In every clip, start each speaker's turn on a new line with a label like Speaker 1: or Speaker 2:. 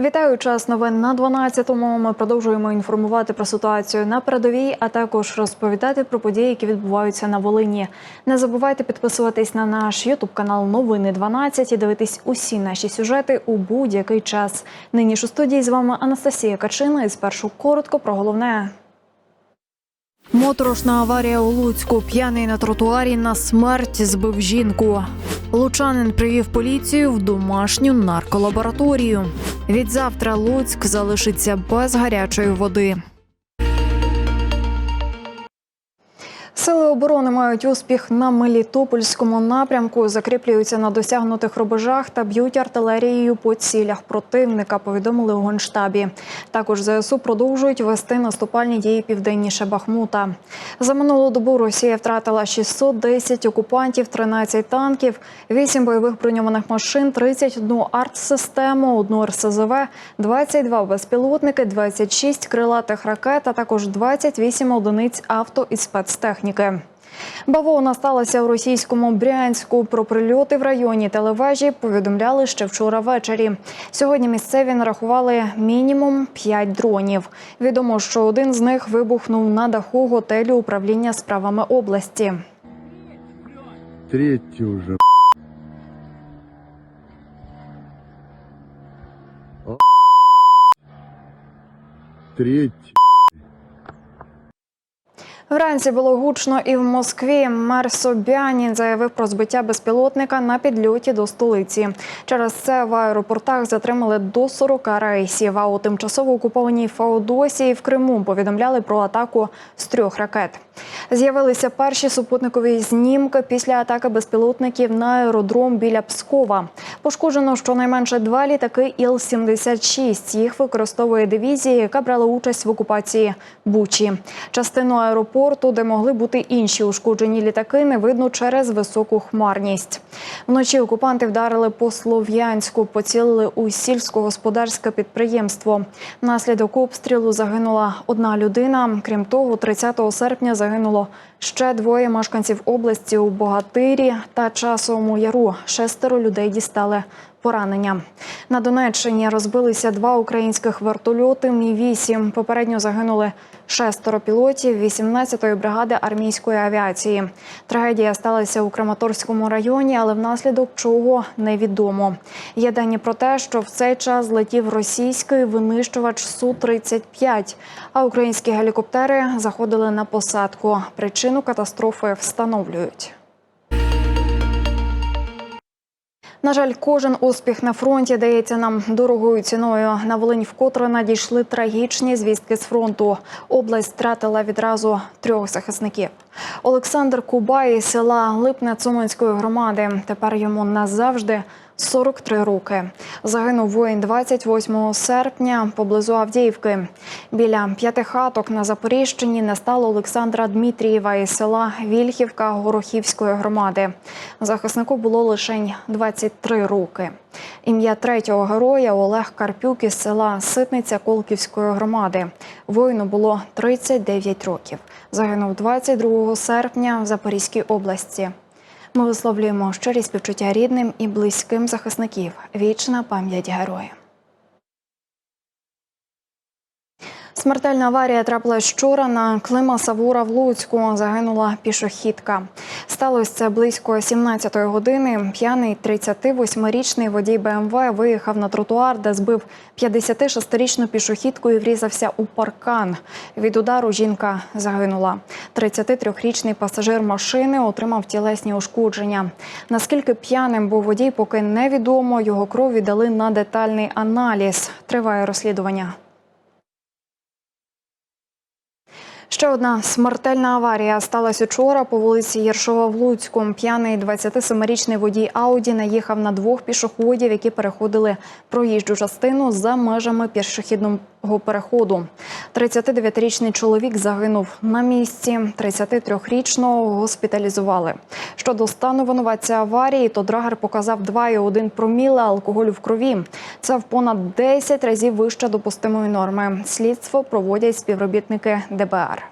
Speaker 1: Вітаю час новин на 12-му. Ми продовжуємо інформувати про ситуацію на передовій, а також розповідати про події, які відбуваються на Волині. Не забувайте підписуватись на наш Ютуб канал Новини 12 і дивитись усі наші сюжети у будь-який час. Нині ж у студії з вами Анастасія Качина. І спершу коротко про головне. Моторошна аварія у Луцьку. П'яний на тротуарі на смерть збив жінку. Лучанин привів поліцію в домашню нарколабораторію. Відзавтра Луцьк залишиться без гарячої води. Оборони мають успіх на Мелітопольському напрямку, закріплюються на досягнутих рубежах та б'ють артилерією по цілях противника. Повідомили у генштабі. Також ЗСУ продовжують вести наступальні дії південніше Бахмута. За минулу добу Росія втратила 610 окупантів, 13 танків, 8 бойових броньованих машин, 31 артсистему, 1 РСЗВ, 22 безпілотники, 26 крилатих ракет, а також 28 одиниць авто і спецтехніки. Бавовна сталася у російському Брянську. Про прильоти в районі телевежі повідомляли ще вчора ввечері. Сьогодні місцеві нарахували мінімум 5 дронів. Відомо, що один з них вибухнув на даху готелю управління справами області.
Speaker 2: Третий уже. О, Третий.
Speaker 1: Вранці було гучно і в Москві. Мер Собянін заявив про збиття безпілотника на підльоті до столиці. Через це в аеропортах затримали до 40 рейсів. А у тимчасово окупованій Феодосії в Криму повідомляли про атаку з трьох ракет. З'явилися перші супутникові знімки після атаки безпілотників на аеродром біля Пскова. Пошкоджено щонайменше два літаки Іл-76. Їх використовує дивізія, яка брала участь в окупації Бучі. Частину аеропорту, де могли бути інші ушкоджені літаки, не видно через високу хмарність. Вночі окупанти вдарили по Слов'янську, поцілили у сільськогосподарське підприємство. Внаслідок обстрілу загинула одна людина. Крім того, 30 серпня загинуло ще двоє мешканців області у Богатирі та Часовому Яру. Шестеро людей дістали поранення. На Донеччині розбилися два українських вертольоти Мі-8. Попередньо загинули шестеро пілотів 18-ї бригади армійської авіації. Трагедія сталася у Краматорському районі, але внаслідок чого невідомо. Є дані про те, що в цей час злетів російський винищувач Су-35, а українські гелікоптери заходили на посадку. Причину катастрофи встановлюють. На жаль, кожен успіх на фронті дається нам дорогою ціною. На Волинь вкотре надійшли трагічні звістки з фронту. Область втратила відразу трьох захисників. Олександр Кубай із села Липне Цуманської громади. Тепер йому назавжди 43 роки. Загинув воїн 28 серпня поблизу Авдіївки. Біля п'яти хаток на Запоріжчині не стало Олександра Дмитрієва із села Вільхівка Горохівської громади. Захиснику було лише 23 роки. Ім'я третього героя Олег Карпюк із села Ситниця Колківської громади. Воїну було 39 років. Загинув 22 серпня в Запорізькій області. Ми висловлюємо щирі співчуття рідним і близьким захисників. Вічна пам'ять героя. Смертельна аварія трапилась вчора на Клима Савура в Луцьку. Загинула пішохідка. Сталося це близько 17-ї години. П'яний 38-річний водій БМВ виїхав на тротуар, де збив 56-річну пішохідку і врізався у паркан. Від удару жінка загинула. 33-річний пасажир машини отримав тілесні ушкодження. Наскільки п'яним був водій, поки невідомо. Його кров віддали на детальний аналіз. Триває розслідування. Ще одна смертельна аварія сталася учора по вулиці Єршова в Луцьку. П'яний 27-річний водій Ауді наїхав на двох пішоходів, які переходили проїжджу частину за межами пішохідного переходу. 39-річний чоловік загинув на місці. 33-річного госпіталізували. Щодо стану винуватця аварії, то драгер показав 2,1 проміла алкоголю в крові. Це в понад 10 разів вище допустимої норми. Слідство проводять співробітники ДБР.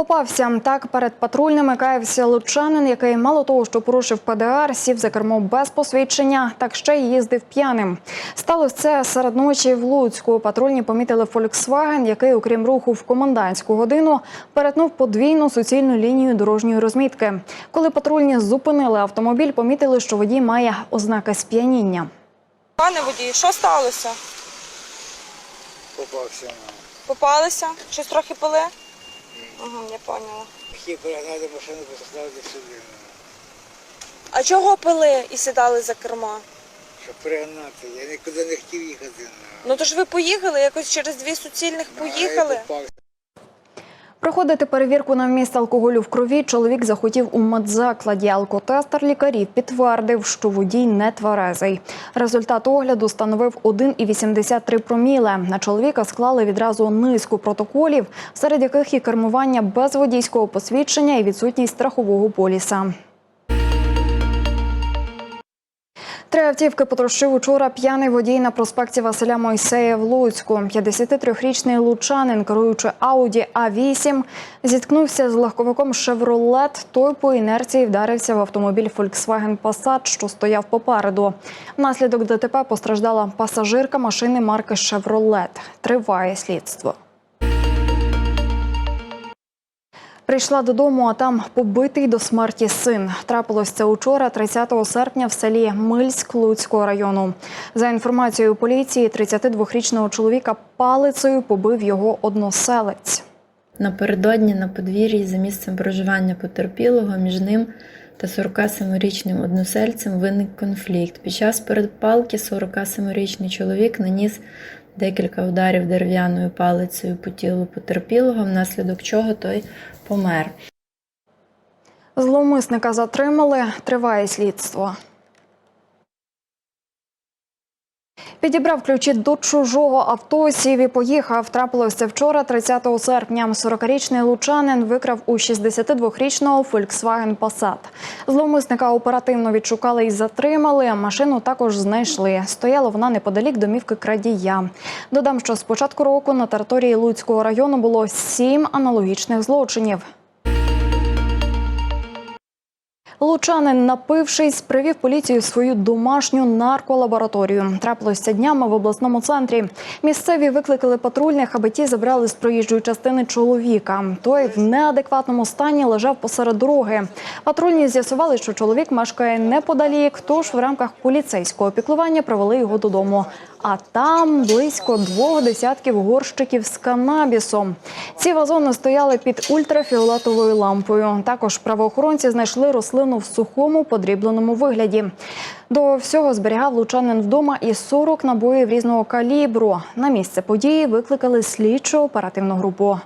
Speaker 1: Попався так перед патрульними каявся лучанин, який мало того, що порушив ПДР, сів за кермо без посвідчення, так ще й їздив п'яним. Сталося це серед ночі в Луцьку. Патрульні помітили Volkswagen, який, окрім руху в комендантську годину, перетнув подвійну суцільну лінію дорожньої розмітки. Коли патрульні зупинили автомобіль, помітили, що водій має ознаки сп'яніння.
Speaker 2: Пане водій, що сталося?
Speaker 3: попався
Speaker 2: Попалися? Щось трохи пили? Ага, я поняла.
Speaker 3: хотів перегнати машину, поставити сюди, ну,
Speaker 2: А чого пили і сідали за кермо?
Speaker 3: щоб перегнати. Я нікуди не хотів їхати. ну.
Speaker 2: Ну то ж ви поїхали, якось через дві суцільних
Speaker 3: поїхали. а я
Speaker 2: поїхали.
Speaker 1: Проходити перевірку на вміст алкоголю в крові чоловік захотів у медзакладі. Алкотестер лікарів підтвердив, що водій не тверезий. Результат огляду становив 1,83 проміле. На чоловіка склали відразу низку протоколів, серед яких і кермування без водійського посвідчення і відсутність страхового поліса. Три автівки потрощив учора п'яний водій на проспекті Василя Мойсея в Луцьку. 53-річний лучанин, керуючи Ауді А8, зіткнувся з легковиком «Шевролет». Той по інерції вдарився в автомобіль Volkswagen Passat, що стояв попереду. Внаслідок ДТП постраждала пасажирка машини марки «Шевролет». Триває слідство. Прийшла додому, а там побитий до смерті син. Трапилось це учора, 30 серпня, в селі Мильськ Луцького району. За інформацією поліції, 32-річного чоловіка палицею побив його односелець.
Speaker 4: Напередодні на подвір'ї за місцем проживання потерпілого між ним та 47-річним односельцем виник конфлікт. Під час передпалки 47-річний чоловік наніс декілька ударів дерев'яною палицею по тілу потерпілого, внаслідок чого той помер.
Speaker 1: Зловмисника затримали. Триває слідство. Підібрав ключі до чужого авто, сів і поїхав. Трапилося вчора, 30 серпня. 40-річний лучанин викрав у 62-річного Volkswagen Passat. Зловмисника оперативно відшукали і затримали. Машину також знайшли. Стояла вона неподалік домівки крадія. Додам, що з початку року на території Луцького району було сім аналогічних злочинів. Лучанин, напившись, привів поліцію свою домашню нарколабораторію. Трапилося днями в обласному центрі. Місцеві викликали патрульних, аби ті забрали з проїжджої частини чоловіка. Той в неадекватному стані лежав посеред дороги. Патрульні з'ясували, що чоловік мешкає неподалік, тож в рамках поліцейського піклування провели його додому. А там близько двох десятків горщиків з канабісом. Ці вазони стояли під ультрафіолетовою лампою. Також правоохоронці знайшли рослину в сухому подрібленому вигляді. До всього зберігав лучанин вдома і 40 набоїв різного калібру. На місце події викликали слідчо оперативну групу.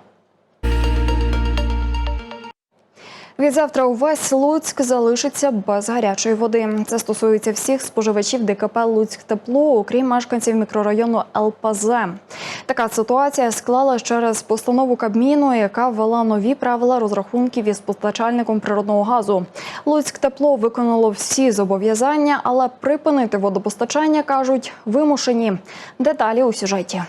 Speaker 1: Відзавтра увесь Луцьк залишиться без гарячої води. Це стосується всіх споживачів ДКП Луцьк тепло, окрім мешканців мікрорайону ЛПЗ. Така ситуація склалась через постанову Кабміну, яка ввела нові правила розрахунків із постачальником природного газу. Луцьк тепло виконало всі зобов'язання, але припинити водопостачання кажуть вимушені. Деталі у сюжеті.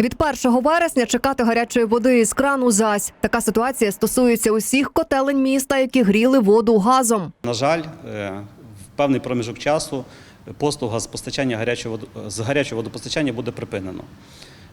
Speaker 5: Від 1 вересня чекати гарячої води із крану зась. Така ситуація стосується усіх котелень міста, які гріли воду газом.
Speaker 6: На жаль, е, в певний проміжок часу послуга з постачання гарячого з гарячого водопостачання буде припинено.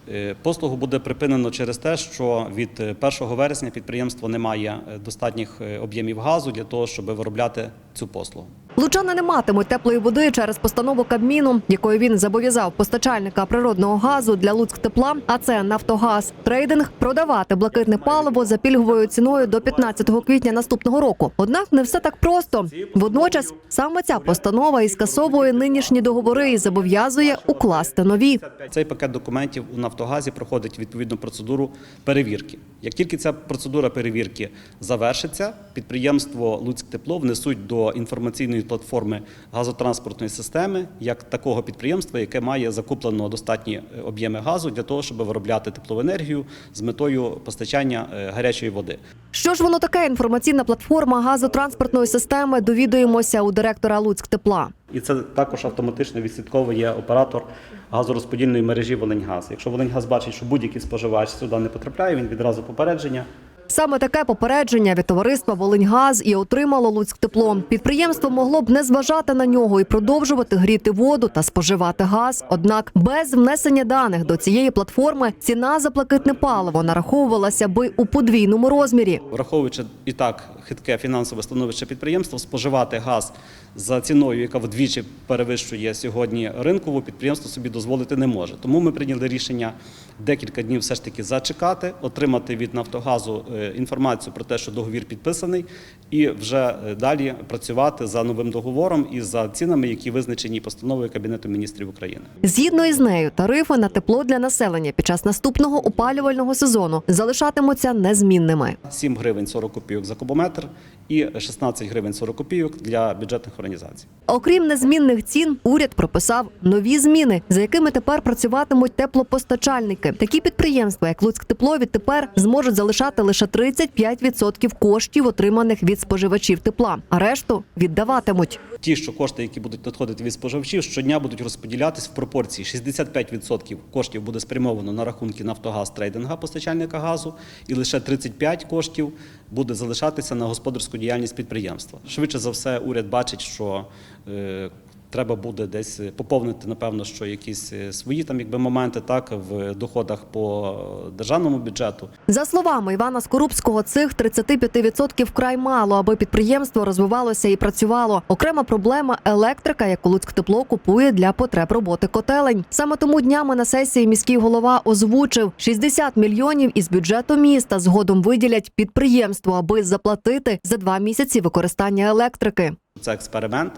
Speaker 6: Е, Послугу буде припинено через те, що від е, 1 вересня підприємство не має е, достатніх е, об'ємів газу для того, щоб виробляти цю послугу.
Speaker 5: Лучани не матимуть теплої води через постанову Кабміну, якою він зобов'язав постачальника природного газу для Луцьк тепла, а це Нафтогаз Трейдинг, продавати блакитне паливо за пільговою ціною до 15 квітня наступного року. Однак не все так просто. Водночас саме ця постанова і скасовує нинішні договори і зобов'язує укласти нові.
Speaker 6: Цей пакет документів у Нафтогазі проходить відповідну процедуру перевірки. Як тільки ця процедура перевірки завершиться, підприємство Луцьктепло внесуть до інформаційної платформи газотранспортної системи як такого підприємства, яке має закуплено достатні е, об'єми газу для того, щоб виробляти теплову енергію з метою постачання е, гарячої води.
Speaker 5: Що ж воно таке інформаційна платформа газотранспортної системи? Довідуємося у директора Луцьк тепла.
Speaker 6: І це також автоматично відслідковує оператор газорозподільної мережі Волиньгаз. Якщо Волиньгаз бачить, що будь-який споживач сюди не потрапляє, він відразу попередження
Speaker 5: Саме таке попередження від товариства Волиньгаз і отримало Луцьктепло. Підприємство могло б не зважати на нього і продовжувати гріти воду та споживати газ. Однак без внесення даних до цієї платформи ціна за плакитне паливо нараховувалася би у подвійному розмірі.
Speaker 6: Враховуючи і так хитке фінансове становище підприємства, споживати газ за ціною, яка вдвічі перевищує сьогодні ринкову, підприємство собі дозволити не може. Тому ми прийняли рішення декілька днів все ж таки зачекати, отримати від Нафтогазу е, інформацію про те, що договір підписаний, і вже е, далі працювати за новим договором і за цінами, які визначені постановою Кабінету міністрів України.
Speaker 5: Згідно із нею, тарифи на тепло для населення під час наступного опалювального сезону залишатимуться незмінними.
Speaker 6: 7 гривень 40 копійок за кубометр і 16 гривень 40 копійок для бюджетних організацій.
Speaker 5: Окрім незмінних цін, уряд прописав нові зміни, за якими тепер працюватимуть теплопостачальники. Такі підприємства, як Луцьктепло, відтепер зможуть залишати лише 35% коштів, отриманих від споживачів тепла, а решту віддаватимуть.
Speaker 6: Ті, що кошти, які будуть надходити від споживачів, щодня будуть розподілятись в пропорції 65% коштів буде спрямовано на рахунки Нафтогаз трейдинга постачальника газу, і лише 35 коштів буде залишатися на господарську діяльність підприємства. Швидше за все, уряд бачить, що е, треба буде десь поповнити, напевно, що якісь е, свої там якби моменти так в доходах по державному бюджету.
Speaker 5: За словами Івана Скорубського, цих 35% вкрай мало, аби підприємство розвивалося і працювало. Окрема проблема електрика, яку Луцьктепло купує для потреб роботи котелень. Саме тому днями на сесії міський голова озвучив 60 мільйонів із бюджету міста згодом виділять підприємству, аби заплатити за два місяці використання електрики.
Speaker 6: Це експеримент,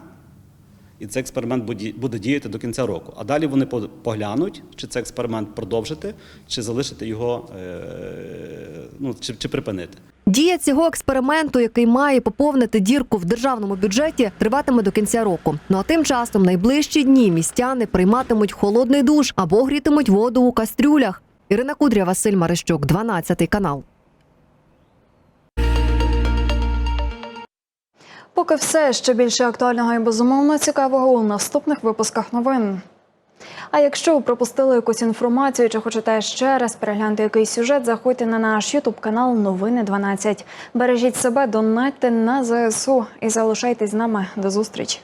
Speaker 6: і цей експеримент буде- діяти до кінця року. А далі вони по- поглянуть, чи цей експеримент продовжити, чи залишити його, е, ну, чи, чи припинити.
Speaker 5: Дія цього експерименту, який має поповнити дірку в державному бюджеті, триватиме до кінця року. Ну а тим часом найближчі дні містяни прийматимуть холодний душ або грітимуть воду у кастрюлях. Ірина Кудря, Василь Марищук, 12 канал.
Speaker 1: Поки все ще більше актуального і безумовно цікавого у наступних випусках новин. А якщо пропустили якусь інформацію чи хочете ще раз переглянути якийсь сюжет, заходьте на наш Ютуб канал Новини 12. Бережіть себе, донатьте на ЗСУ і залишайтесь з нами. До зустрічі.